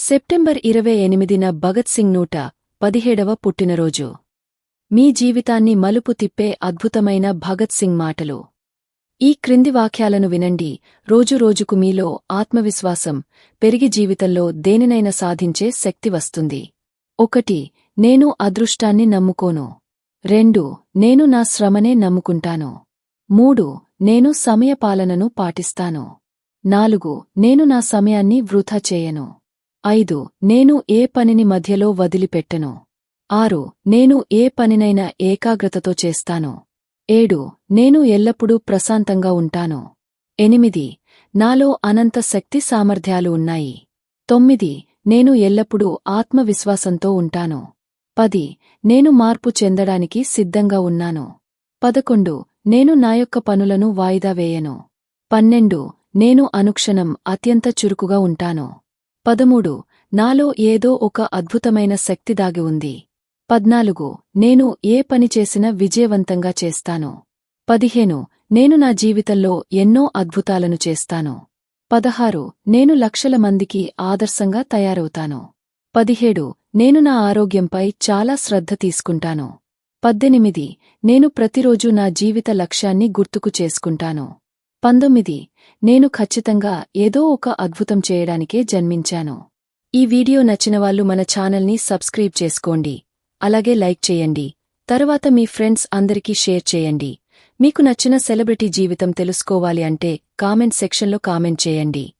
September ఇరవై ఎనిమిదిన భగత్ సింగ్ నూట పదిహేడవ పుట్టినరోజు. మీ జీవితాన్ని మలుపు తిప్పే అద్భుతమైన భగత్ సింగ్ మాటలు. ఈ క్రింది వాక్యాలను వినండి. రోజురోజుకు మీలో ఆత్మవిశ్వాసం పెరిగి జీవితంలో దేనినైనా సాధించే శక్తి వస్తుంది. ఒకటి నేను అదృష్టాన్ని నమ్ముకోను. రెండు నేను నా శ్రమనే నమ్ముకుంటాను. మూడు నేను సమయపాలనను పాటిస్తాను. నాలుగు నేను నా సమయాన్ని వృథా చేయను. ఐదు నేను ఏ పనిని మధ్యలో వదిలిపెట్టను? ఆరు నేను ఏ పనినైనా ఏకాగ్రతతో చేస్తాను? ఏడు నేను ఎల్లప్పుడూ ప్రశాంతంగా ఉంటాను? ఎనిమిది నాలో అనంత శక్తి సామర్థ్యాలు ఉన్నాయి? తొమ్మిది నేను ఎల్లప్పుడూ ఆత్మవిశ్వాసంతో ఉంటాను? పది నేను మార్పు చెందడానికి సిద్ధంగా ఉన్నాను? పదకొండు నేను నా యొక్క పనులను వాయిదా వేయను? పన్నెండు నేను అనుక్షణం అత్యంత చురుకుగా ఉంటాను? పదమూడు నాలో ఏదో ఒక అద్భుతమైన శక్తి దాగి ఉంది. పద్నాలుగు నేను ఏ పని చేసినా విజయవంతంగా చేస్తాను. పదిహేను నేను నా జీవితంలో ఎన్నో అద్భుతాలను చేస్తాను. పదహారు నేను లక్షల మందికి ఆదర్శంగా తయారవుతాను. పదిహేడు నేను నా ఆరోగ్యంపై చాలా శ్రద్ధ తీసుకుంటాను. పద్దెనిమిది నేను ప్రతిరోజు నా జీవిత లక్ష్యాన్ని గుర్తుకు చేసుకుంటాను. పంతొమ్మిది. నేను ఖచ్చితంగా ఏదో ఒక అద్భుతం చేయడానికే జన్మించాను. ఈ వీడియో నచ్చినవాళ్ళు మన ఛానల్ని సబ్స్క్రైబ్ చేసుకోండి. అలాగే లైక్ చేయండి. తరువాత మీ ఫ్రెండ్స్ అందరికీ షేర్ చేయండి. మీకు నచ్చిన సెలబ్రిటీ జీవితం తెలుసుకోవాలి అంటే కామెంట్ సెక్షన్లో కామెంట్ చేయండి.